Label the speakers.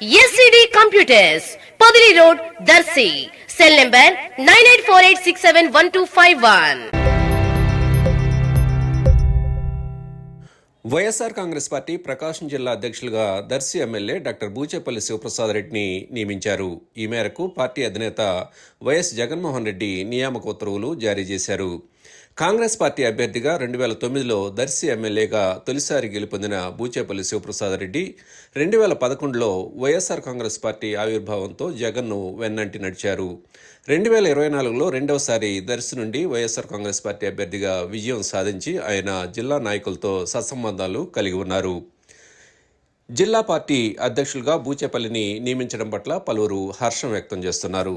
Speaker 1: SCD computers Padili road Darsi cell number nine eight four eight six seven one two five one
Speaker 2: YSR Congress Party Prakasam జిల్లా అధ్యక్షులుగా Darsi MLA doctor Bucheppalli Sivaprasad రెడ్డిని నియమించారు. ఈ మేరకు party అధినేత YS Jaganmohan Reddy నియామక ఉత్తర్వులు జారీ చేశారు. కాంగ్రెస్ పార్టీ అభ్యర్థిగా రెండు వేల తొమ్మిదిలో దర్శి ఎమ్మెల్యేగా తొలిసారి గెలుపొందిన బూచేపల్లి శివప్రసాద్ రెడ్డి రెండు వేల పదకొండులో వైఎస్ఆర్ కాంగ్రెస్ పార్టీ ఆవిర్భావంతో జగన్ను వెన్నంటి నడిచారు. రెండు వేల ఇరవై నాలుగులో రెండవసారి దర్శి నుండి వైఎస్ఆర్ కాంగ్రెస్ పార్టీ అభ్యర్థిగా విజయం సాధించి ఆయన జిల్లా నాయకులతో సత్సంబంధాలు కలిగి ఉన్నారు. జిల్లా పార్టీ అధ్యక్షులుగా బూచేపల్లిని నియమించడం పట్ల పలువురు హర్షం వ్యక్తం చేస్తున్నారు.